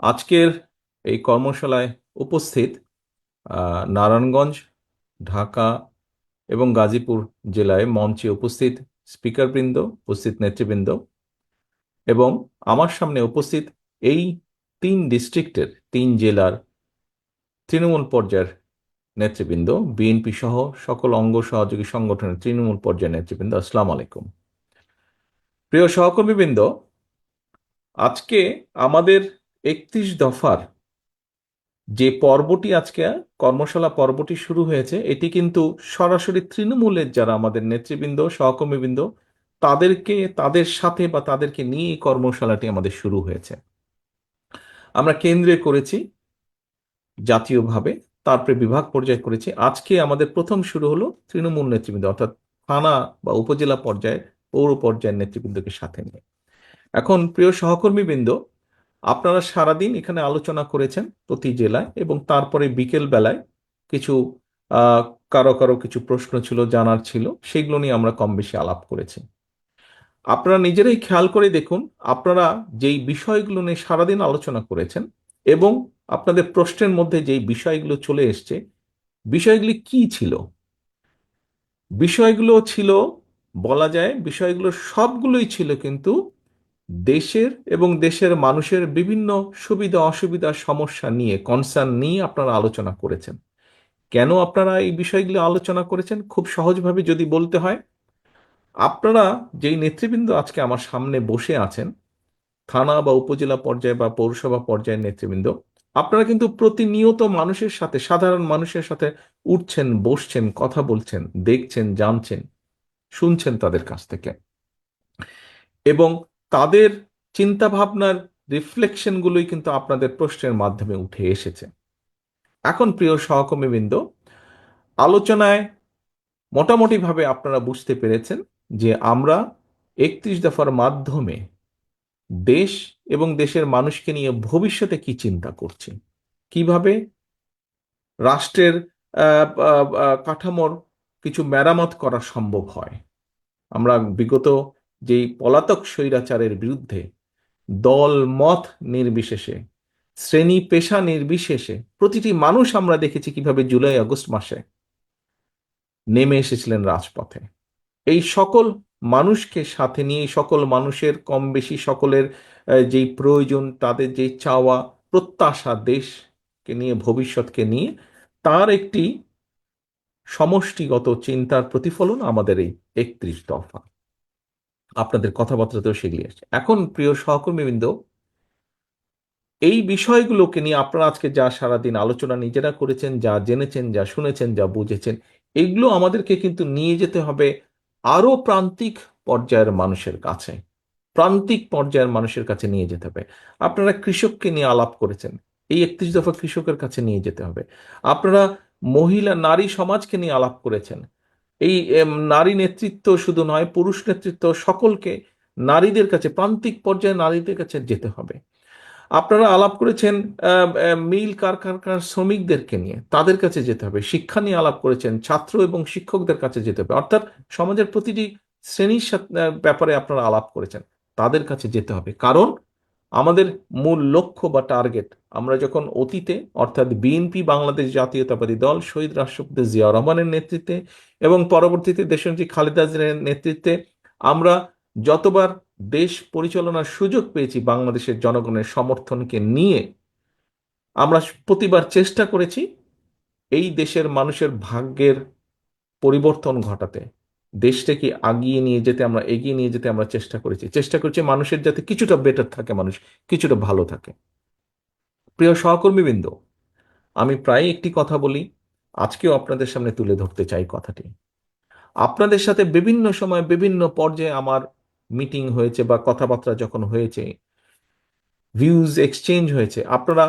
আজকের এই কর্মশালায় উপস্থিত নারায়ণগঞ্জ, ঢাকা এবং গাজীপুর জেলায় মঞ্চে উপস্থিত স্পিকারবৃন্দ, উপস্থিত নেতৃবৃন্দ এবং আমার সামনে উপস্থিত এই তিন ডিস্ট্রিক্টের তিন জেলার তৃণমূল পর্যায়ের নেতৃবৃন্দ, বিএনপি সহ সকল অঙ্গ সহযোগী সংগঠনের তৃণমূল পর্যায়ের নেতৃবৃন্দ, আসসালাম আলাইকুম। প্রিয় সহকর্মীবৃন্দ, আজকে আমাদের একত্রিশ দফার যে পর্বটি আজকে কর্মশালা পর্বটি শুরু হয়েছে, এটি কিন্তু সরাসরি তৃণমূলের যারা আমাদের নেতৃবৃন্দ, সহকর্মীবৃন্দ, তাদেরকে, তাদের সাথে বা তাদেরকে নিয়ে কর্মশালাটি আমাদের শুরু হয়েছে। আমরা কেন্দ্রে করেছি, জাতীয়ভাবে, তারপরে বিভাগ পর্যায়ে করেছি। আজকে আমাদের প্রথম শুরু হলো তৃণমূল নেতৃবৃন্দ, অর্থাৎ থানা বা উপজেলা পর্যায়ে, পৌর পর্যায়ের নেতৃবৃন্দকে সাথে নিয়ে। এখন প্রিয় সহকর্মীবৃন্দ আপনারা সারাদিন এখানে আলোচনা করেছেন প্রতি জেলায় এবং তারপরে বিকেল বেলায় কিছু কারও কারও কিছু প্রশ্ন ছিল, জানার ছিল, সেগুলো নিয়ে আমরা কম বেশি আলাপ করেছি। আপনারা নিজেরাই খেয়াল করে দেখুন, আপনারা যেই বিষয়গুলো নিয়ে সারাদিন আলোচনা করেছেন এবং আপনাদের প্রশ্নের মধ্যে যেই বিষয়গুলো চলে এসছে, বিষয়গুলি কি ছিল? বিষয়গুলো ছিল, বলা যায়, বিষয়গুলো সবগুলোই ছিল কিন্তু দেশের এবং দেশের মানুষের বিভিন্ন সুবিধা, অসুবিধা, সমস্যা নিয়ে কনসার্ন নিয়ে আপনারা আলোচনা করেছেন। কেন আপনারা এই বিষয়গুলো আলোচনা করেছেন? খুব সহজভাবে যদি বলতে হয়, আপনারা যেই নেতৃবৃন্দ আজকে আমার সামনে বসে আছেন, থানা বা উপজেলা পর্যায়ে বা পৌরসভা পর্যায়ের নেতৃবৃন্দ, আপনারা কিন্তু প্রতিনিয়ত মানুষের সাথে, সাধারণ মানুষের সাথে উঠছেন, বসছেন, কথা বলছেন, দেখছেন, জানছেন, শুনছেন তাদের কাছ থেকে। এবং তাদের চিন্তা ভাবনার রিফ্লেকশন কিন্তু আপনাদের প্রশ্নের মাধ্যমে উঠে এসেছে। এখন প্রিয় সহকর্মীবৃন্দ, আলোচনায় মোটামুটিভাবে আপনারা বুঝতে পেরেছেন যে আমরা একত্রিশ দফার মাধ্যমে দেশ এবং দেশের মানুষকে নিয়ে ভবিষ্যতে কি চিন্তা করছি? কীভাবে রাষ্ট্রের কাঠামোর কিছু মেরামত করা সম্ভব হয়? আমরা বিগত যেই পলাতক স্বৈরাচারের বিরুদ্ধে দল মত নির্বিশেষে, শ্রেণি পেশা নির্বিশেষে প্রতিটি মানুষ আমরা দেখেছি কীভাবে জুলাই আগস্ট মাসে নেমে এসেছিলেন রাজপথে। এই সকল মানুষকে সাথে নিয়ে সকল মানুষের কম বেশি সকলের যেই প্রয়োজন, তাদের যেই চাওয়া, প্রত্যাশা দেশকে নিয়ে, ভবিষ্যৎকে নিয়ে, তার একটি সমষ্টিগত চিন্তার প্রতিফলন আমাদের এই একত্রিশ দফা। আপনাদের কথাবার্তাতেও সেগুলি আসছে। এখন প্রিয় সহকর্মীবৃন্দ, এই বিষয়গুলোকে নিয়ে আপনারা আজকে যা সারাদিন আলোচনা নিজেরা করেছেন, যা জেনেছেন, যা শুনেছেন, যা বুঝেছেন, এগুলো আমাদেরকে কিন্তু নিয়ে যেতে হবে আরও প্রান্তিক পর্যায়ের মানুষের কাছে। প্রান্তিক পর্যায়ের মানুষের কাছে নিয়ে যেতে হবে। আপনারা কৃষককে নিয়ে আলাপ করেছেন, এই একত্রিশ দফা কৃষকের কাছে নিয়ে যেতে হবে। আপনারা মহিলা, নারী সমাজকে নিয়ে আলাপ করেছেন এই নারী নেতৃত্ব শুধু নয়, পুরুষ নেতৃত্ব সকলকে নারীদের কাছে, প্রান্তিক পর্যায়ে নারীদের কাছে যেতে হবে। আপনারা আলাপ করেছেন মিল কারখানার শ্রমিকদেরকে নিয়ে, তাদের কাছে যেতে হবে। শিক্ষা নিয়ে আলাপ করেছেন, ছাত্র এবং শিক্ষকদের কাছে যেতে হবে। অর্থাৎ সমাজের প্রতিটি শ্রেণির ব্যাপারে আপনারা আলাপ করেছেন, তাদের কাছে যেতে হবে। কারণ আমাদের মূল লক্ষ্য বা টার্গেট আমরা যখন অতীতে, অর্থাৎ বিএনপি বাংলাদেশ জাতীয়তাবাদী দল, শহীদ রাষ্ট্রপতি জিয়া রহমানের নেতৃত্বে এবং পরবর্তীতে দেশনেত্রী খালেদা জিয়ার নেতৃত্বে, আমরা যতবার দেশ পরিচালনার সুযোগ পেয়েছি বাংলাদেশের জনগণের সমর্থনকে নিয়ে, আমরা প্রতিবার চেষ্টা করেছি এই দেশের মানুষের ভাগ্যের পরিবর্তন ঘটাতে। দেশটাকে আগিয়ে নিয়ে যেতে আমরা, এগিয়ে নিয়ে যেতে আমরা চেষ্টা করেছি। চেষ্টা করেছি মানুষের যাতে কিছুটা বেটার থাকে মানুষ, কিছুটা ভালো থাকে। প্রিয় সহকর্মীবৃন্দ, আমি প্রায় একটি কথা বলি, আজকেও আপনাদের সামনে তুলে ধরতে চাই কথাটি। আপনাদের সাথে বিভিন্ন সময় বিভিন্ন পর্যায়ে আমার মিটিং হয়েছে বা কথাবার্তা যখন হয়েছে ভিউজ এক্সচেঞ্জ হয়েছে, আপনারা,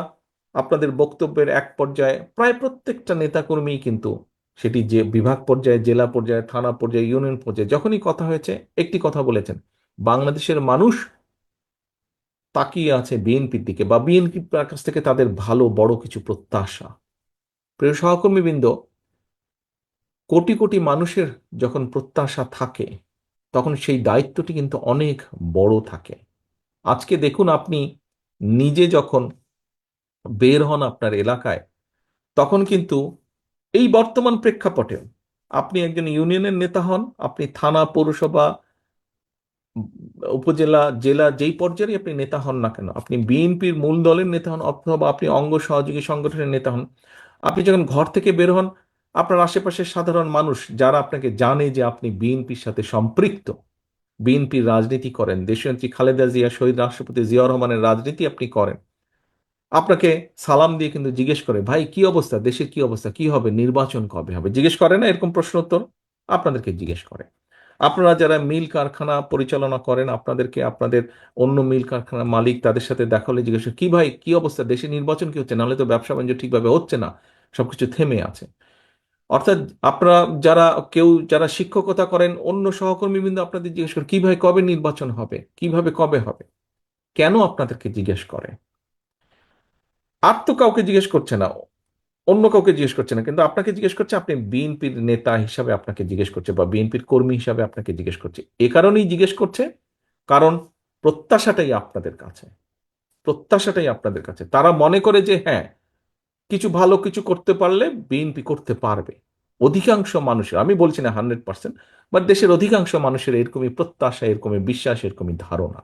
আপনাদের বক্তব্যের এক পর্যায়ে প্রায় প্রত্যেকটা নেতাকর্মী কিন্তু সেটি যে বিভাগ পর্যায়ে, জেলা পর্যায়ে, থানা পর্যায়ে, ইউনিয়ন পর্যায়ে, যখনই কথা হয়েছে, একটি কথা বলেছেন। বাংলাদেশের মানুষ তাকিয়ে আছে বিএনপির দিকে বা বিএনপির কাছ থেকে তাদের ভালো, বড় কিছু প্রত্যাশা। প্রিয় সহকর্মীবৃন্দ, কোটি কোটি মানুষের যখন প্রত্যাশা থাকে, তখন সেই দায়িত্বটি কিন্তু অনেক বড় থাকে। আজকে দেখুন আপনি নিজে যখন বের হন আপনার এলাকায়, তখন কিন্তু এই বর্তমান প্রেক্ষাপটে আপনি একজন ইউনিয়নের নেতা হন, আপনি থানা, পৌরসভা, উপজেলা, জেলা যেই পর্যায়ে আপনি নেতা হন না কেন, আপনি বিএনপির মূল দলের নেতা হন অথবা আপনি অঙ্গ সহযোগী সংগঠনের নেতা হন, আপনি যখন ঘর থেকে বের হন, আপনার আশেপাশের সাধারণ মানুষ যারা আপনাকে জানে যে আপনি বিএনপির সাথে সম্পৃক্ত বিএনপির রাজনীতি করেন, দেশনেত্রী খালেদা জিয়া, শহীদ রাষ্ট্রপতি জিয়াউর রহমানের রাজনীতি আপনি করেন আপনাকে সালাম দিয়ে কিন্তু জিজ্ঞেস করে, ভাই, কি অবস্থা? দেশের কি অবস্থা? কি হবে? নির্বাচন কবে হবে? জিজ্ঞেস করে না, এরকম প্রশ্ন উত্তর আপনাদেরকে জিজ্ঞেস করে। আপনারা যারা মিল কারখানা পরিচালনা করেন, আপনাদেরকে, আপনাদের অন্য মিল কারখানার মালিক তাদের সাথে দেখা হলে জিজ্ঞেস কি ভাই, কি অবস্থা? দেশে নির্বাচন কি হচ্ছে? নাহলে তো ব্যবসা বাণিজ্য ঠিকভাবে হচ্ছে না। সবকিছু থেমে আছে। অর্থাৎ আপনারা যারা, কেউ যারা শিক্ষকতা করেন, অন্য সহকর্মী বিন্দু আপনাদের জিজ্ঞেস করে, কি ভাই, কবে নির্বাচন হবে? কীভাবে কবে হবে? কেন আপনাদেরকে জিজ্ঞেস করে? আর তো কাউকে জিজ্ঞেস করছে না অন্য কাউকে জিজ্ঞেস করছে না। কিন্তু আপনাকে জিজ্ঞেস করছে, আপনি বিএনপির নেতা হিসাবে আপনাকে জিজ্ঞেস করছে বা বিএনপির কর্মী হিসাবে আপনাকে জিজ্ঞেস করছে। এ কারণেই জিজ্ঞেস করছে, কারণ প্রত্যাশাটাই আপনাদের কাছে। প্রত্যাশাটাই আপনাদের কাছে। তারা মনে করে যে হ্যাঁ কিছু ভালো কিছু করতে পারলে বিএনপি করতে পারবে। অধিকাংশ মানুষের, আমি বলছি না হান্ড্রেড পার্সেন্ট বাট দেশের অধিকাংশ মানুষের এরকমই প্রত্যাশা, এরকমই বিশ্বাস, এরকমই ধারণা।